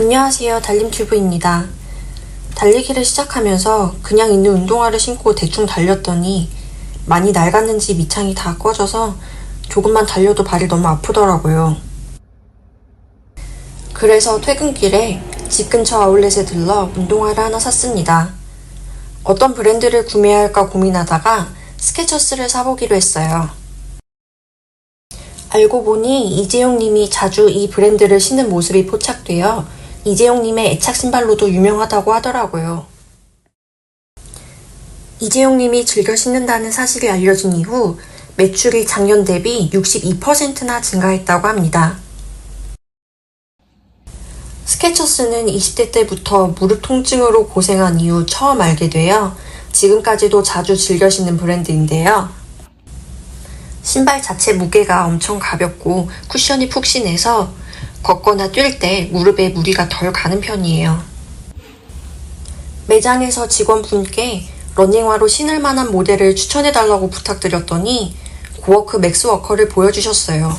안녕하세요. 달림튜브입니다. 달리기를 시작하면서 그냥 있는 운동화를 신고 대충 달렸더니 많이 낡았는지 밑창이 다 꺼져서 조금만 달려도 발이 너무 아프더라고요. 그래서 퇴근길에 집 근처 아울렛에 들러 운동화를 하나 샀습니다. 어떤 브랜드를 구매해야 할까 고민하다가 스케쳐스를 사보기로 했어요. 알고 보니 이재용 님이 자주 이 브랜드를 신는 모습이 포착되어 이재용 님의 애착 신발로도 유명하다고 하더라고요. 이재용 님이 즐겨 신는다는 사실이 알려진 이후 매출이 작년 대비 62%나 증가했다고 합니다. 스케쳐스는 20대 때부터 무릎 통증으로 고생한 이후 처음 알게 되어 지금까지도 자주 즐겨 신는 브랜드인데요. 신발 자체 무게가 엄청 가볍고 쿠션이 푹신해서 걷거나 뛸 때 무릎에 무리가 덜 가는 편이에요. 매장에서 직원분께 러닝화로 신을 만한 모델을 추천해달라고 부탁드렸더니 고워크 맥스워커를 보여주셨어요.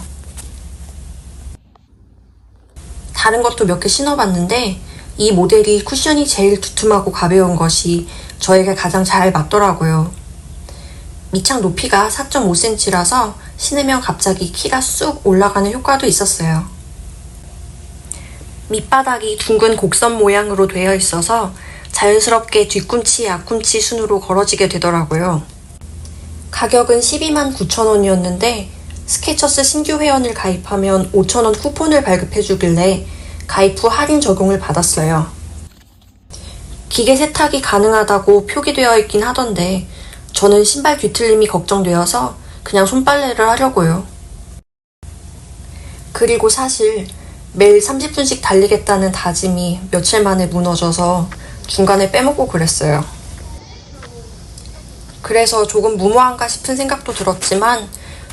다른 것도 몇 개 신어봤는데 이 모델이 쿠션이 제일 두툼하고 가벼운 것이 저에게 가장 잘 맞더라고요. 밑창 높이가 4.5cm라서 신으면 갑자기 키가 쑥 올라가는 효과도 있었어요. 밑바닥이 둥근 곡선 모양으로 되어 있어서 자연스럽게 뒤꿈치, 앞꿈치 순으로 걸어지게 되더라고요. 가격은 12만 9천 원이었는데 스케쳐스 신규 회원을 가입하면 5천 원 쿠폰을 발급해 주길래 가입 후 할인 적용을 받았어요. 기계 세탁이 가능하다고 표기되어 있긴 하던데 저는 신발 뒤틀림이 걱정되어서 그냥 손빨래를 하려고요. 그리고 사실 매일 30분씩 달리겠다는 다짐이 며칠 만에 무너져서 중간에 빼먹고 그랬어요. 그래서 조금 무모한가 싶은 생각도 들었지만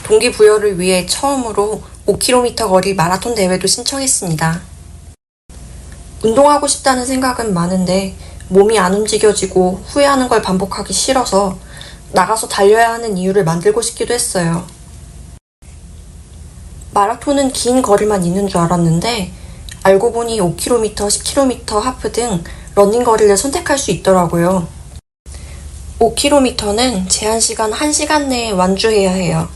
동기부여를 위해 처음으로 5km 거리 마라톤 대회도 신청했습니다. 운동하고 싶다는 생각은 많은데 몸이 안 움직여지고 후회하는 걸 반복하기 싫어서 나가서 달려야 하는 이유를 만들고 싶기도 했어요. 마라톤은 긴 거리만 있는 줄 알았는데 알고 보니 5km, 10km 하프 등 러닝 거리를 선택할 수 있더라고요. 5km는 제한 시간 1시간 내에 완주해야 해요.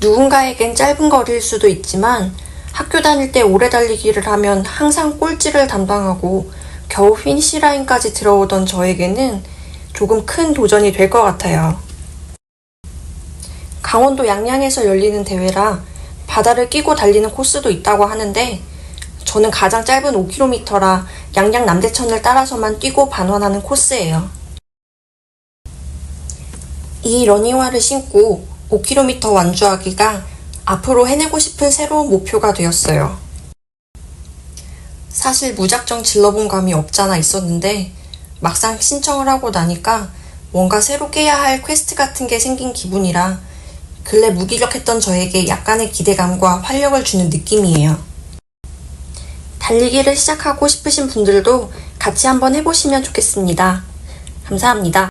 누군가에겐 짧은 거리일 수도 있지만 학교 다닐 때 오래 달리기를 하면 항상 꼴찌를 담당하고 겨우 피니시 라인까지 들어오던 저에게는 조금 큰 도전이 될 것 같아요. 강원도 양양에서 열리는 대회라 바다를 끼고 달리는 코스도 있다고 하는데 저는 가장 짧은 5km라 양양 남대천을 따라서만 뛰고 반환하는 코스예요. 이 러닝화를 신고 5km 완주하기가 앞으로 해내고 싶은 새로운 목표가 되었어요. 사실 무작정 질러본 감이 없잖아 있었는데 막상 신청을 하고 나니까 뭔가 새로 깨야 할 퀘스트 같은 게 생긴 기분이라 근래 무기력했던 저에게 약간의 기대감과 활력을 주는 느낌이에요. 달리기를 시작하고 싶으신 분들도 같이 한번 해보시면 좋겠습니다. 감사합니다.